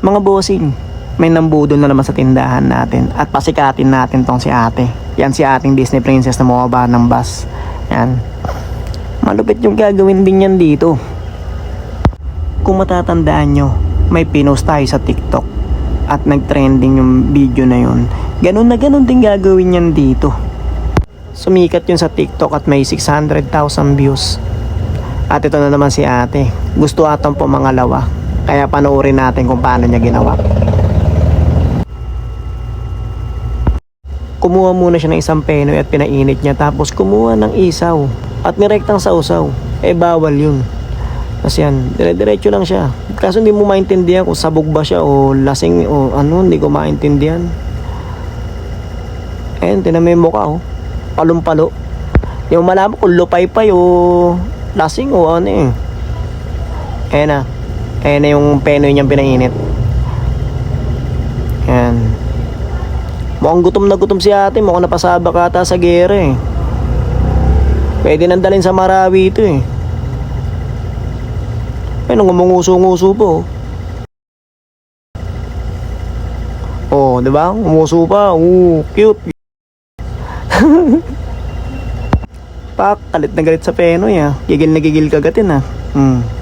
Mga bossing, may nambudol na naman sa tindahan natin at pasikatin natin tong si ate. Yan si ating Disney princess na bumaba ng bus. Yan. Malupit yung gagawin din yan dito. Kung matatandaan nyo, may pinost tayo sa TikTok at nag-trending yung video na yun. Ganun na ganun din gagawin yan dito. Sumikat yun sa TikTok at may 600,000 views. At ito na naman si ate. Gusto atang pumangalawa. Kaya panoorin natin kung paano niya ginawa. Kumuha muna siya ng isang penoy at pinainit niya tapos kumuha ng isaw at nirektang sausaw. Eh bawal yun. Kasi yan, dire-diretso lang siya. Kaso hindi mo maintindihan kung sabog ba siya o lasing o ano, hindi ko maintindihan. Eh, tinan mo mukha oh. Palong-palo. Yung malaman kung lupay-pay o lasing o ano eh. Ayan na. Ayan na yung penoy niyang pinainit. Ayan. Mukhang gutom na gutom si ate. Mukhang napasaba ka ata sa gera eh. Pwede nang dalhin sa Marawi ito eh. Ay, nung umunguso-nguso po. Oh, di ba? Umuso pa. Ooh, cute. Pak, galit na galit sa penoy ah. Gigil na gigil kagatin ah. Hmm.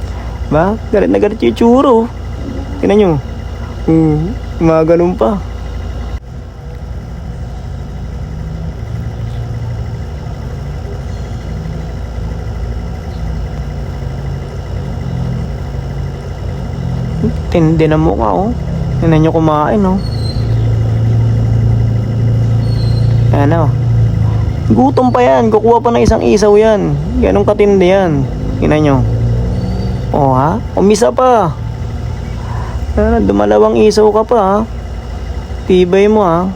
Ba? Galit na galit yung tsuro. Tingnan nyo. Hmm. Mga ganun pa. Tindi na mukha oh. Tingnan nyo kumain oh. Ano? Gutom pa yan. Kukuha pa ng isang isaw yan. Ganong katindi yan. Tingnan nyo. Oh ha? Umisa pa. Ah, dumalawang isaw ka pa ha. Tibay mo ha.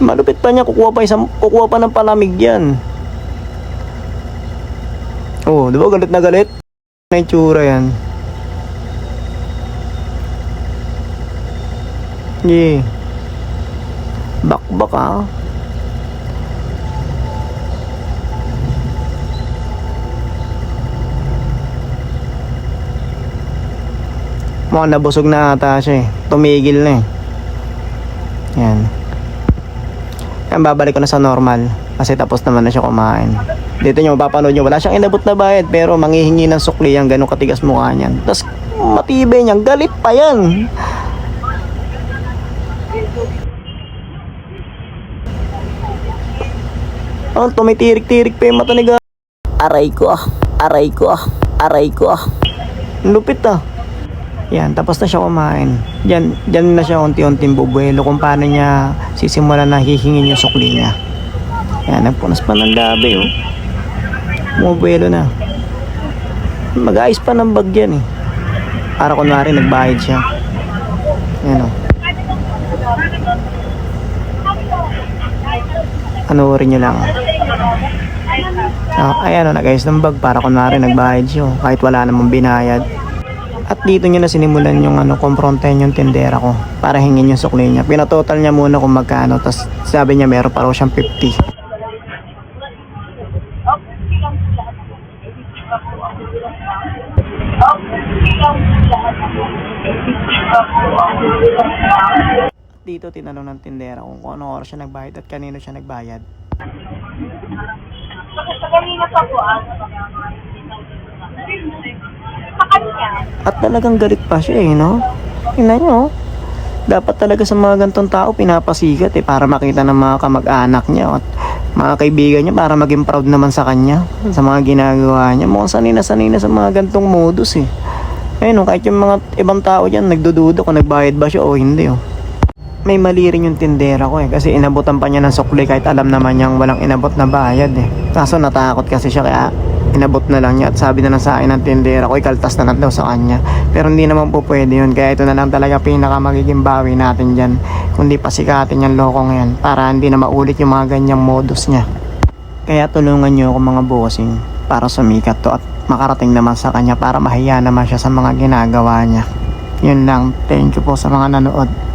Malupit pa niya. Kukuha pa, isang, kukuha pa ng palamig yan. Oh, di ba galit na galit? Na itsura yan. Yeah. Bakbak ah. Mukhang nabusog na ata siya eh. Tumigil na eh. Yan. Yan, babalik ko na sa normal. Kasi tapos naman na siya kumain. Dito nyo, mapapanood nyo, wala siyang inabot na bayad. Pero manghihingi ng sukli yan, ganun katigas mukha niyan. Tapos matibay niyan, galit pa yan. Oh, tumitirik-tirik pa yung mata ni Aray ko ah. Aray ko ah. Aray ko ah. Lupit ah. Yan, tapos na siya kumain. Diyan, diyan na siya unti-unting bubuelo kung paano niya sisimulan na hihingin yung sukli niya. Yan, nagpunas pa ng labi oh. Bumubuelo na. Mag-ayos pa ng bag yan eh. Para kunwari nagbayad siya. Yan oh. Panoorin nyo lang. Ah, ayan o, nag-ayos ng bag para kunwari nagbayad siya oh, kahit wala namang binayad. At dito niya na sinimulan yung ano, komprontahin yung tindera ko para hingin yung sukli niya. Pinatotal niya muna kung magkano, tapos sabi niya meron pa raw siyang 50. Dito tinanong ng tindera kung kung anong oras siya nagbayad at kanino siya nagbayad. Sa kanina pa po, ah. Kanya. At talagang galit pa siya eh, no? Tingnan nyo, oh. Dapat talaga sa mga gantong tao pinapasikat eh para makita ng mga kamag-anak niya at mga kaibigan niya para maging proud naman sa kanya sa mga ginagawa niya. Mukhang sanay na sanay na sa mga gantong modus eh. Ayun, oh, kahit yung mga ibang tao dyan nagdududa kung nagbayad ba siya o hindi oh. May mali rin yung tindera ko eh kasi inabutan pa niya ng sukli kahit alam naman niyang walang inabot na bayad eh. Kaso natakot kasi siya kaya inabot na lang niya at sabi na lang sa akin ng tindera ko ikaltas na lang daw sa kanya. Pero hindi naman po pwede yun kaya ito na lang talaga pinaka magiging bawi natin dyan kundi pasikatin yung lokong yan para hindi na maulit yung mga ganyang modus niya. Kaya tulungan niyo ako mga bossing para sumikat to at makarating naman sa kanya para mahiya naman siya sa mga ginagawa niya. Yun lang. Thank you po sa mga nanood.